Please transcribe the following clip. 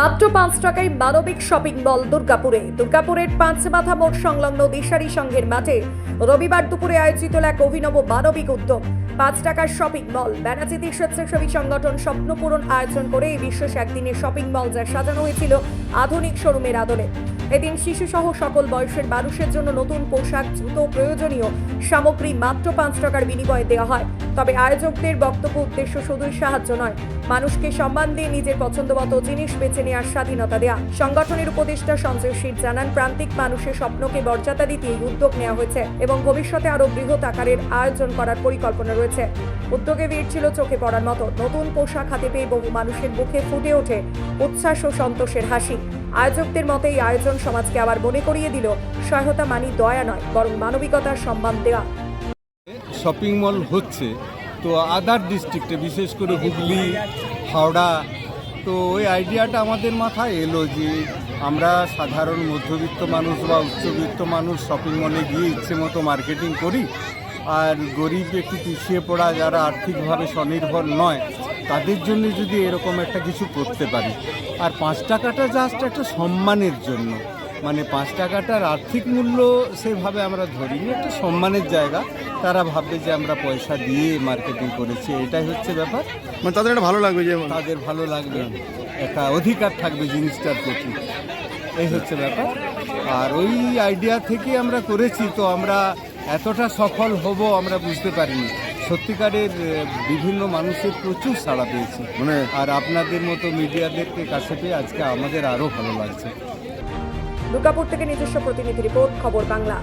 মাত্র পাঁচ টাকায় মানবিক শপিং মল দুর্গাপুরে। দুর্গাপুরের পাঁচ মাথা মোড় সংলগ্ন দিশারি সংঘের মাঠে রবিবার দুপুরে আয়োজিত এক অভিনব মানবিক উদ্যোগ। পাঁচ টাকার শপিং মল ব্যানাচিতি স্বেচ্ছাসেবী সংগঠন স্বপ্নপূরণ আয়োজন করে এই বিশেষ একদিনের শপিং মল যা সাজানো হয়েছিল আধুনিক শোরুমের আদলে। এদিন শিশুসহ সকল বয়সের মানুষের জন্য নতুন পোশাক, জুতো, প্রয়োজনীয় সামগ্রী মাত্র পাঁচ টাকার বিনিময়ে দেওয়া হয়। তবে আয়োজকদের বক্তব্য, উদ্দেশ্য শুধুই সাহায্য নয়। মানুষকে সম্মান দিয়ে নিজের পছন্দমতো জিনিস বেছে নেওয়ার স্বাধীনতা দেয়া। সংগঠনের উপদেষ্টা সঞ্জয় শীত জানান, প্রান্তিক মানুষের স্বপ্নকে মর্যাদা দিতে এই উদ্যোগ নেওয়া হয়েছে এবং ভবিষ্যতে আরও বৃহৎ আকারের আয়োজন করার পরিকল্পনা রয়েছে। উদ্যোগে ভিড় ছিল চোখে পড়ার মতো। নতুন পোশাক হাতে পেয়ে বহু মানুষের মুখে ফুটে ওঠে উচ্ছ্বাস ও সন্তোষের হাসি। আয়োজকদের মতে এই আয়োজন সমাজকে আবার মনে করিয়ে দিল সহায়তা মানি দয়া নয়, বরং মানবিকতার সম্মান দেওয়া শপিং মল হচ্ছে, তো আদার ডিস্ট্রিক্টে, বিশেষ করে হুগলি, হাওড়া, তো ওই আইডিয়াটা আমাদের মাথায় এলো যে আমরা সাধারণ মধ্যবিত্ত মানুষ বা উচ্চবিত্ত মানুষ শপিং মলে গিয়ে ইচ্ছে মতো মার্কেটিং করি, আর গরিব একটু পিছিয়ে পড়া যারা আর্থিকভাবে স্বনির্ভর নয় তাদের জন্য যদি এরকম একটা কিছু করতে পারি। আর পাঁচ টাকাটা জাস্ট একটা সম্মানের জন্য। মানে পাঁচ টাকাটার আর্থিক মূল্য সেভাবে আমরা ধরিনি একটা সম্মানের জায়গা। তারা ভাববে যে আমরা পয়সা দিয়ে মার্কেটিং করেছি এটাই হচ্ছে ব্যাপার। মানে তাদের একটা ভালো লাগবে যে তাদের ভালো লাগবে একটা অধিকার থাকবে জিনিসটার প্রতি। এই হচ্ছে ব্যাপার। আর ওই আইডিয়া থেকে আমরা করেছি তো আমরা এতটা সফল হব আমরা বুঝতে পারিনি। সত্যিকারের বিভিন্ন মানুষের প্রচুর সাড়া পেয়েছে। মানে? আর আপনাদের মতো মিডিয়াদেরকে কাছে পেয়ে আজকে আমাদের আরও ভালো লাগছে। দুর্গাপুর থেকে নিজস্ব প্রতিনিধি রিপোর্ট খবর বাংলা।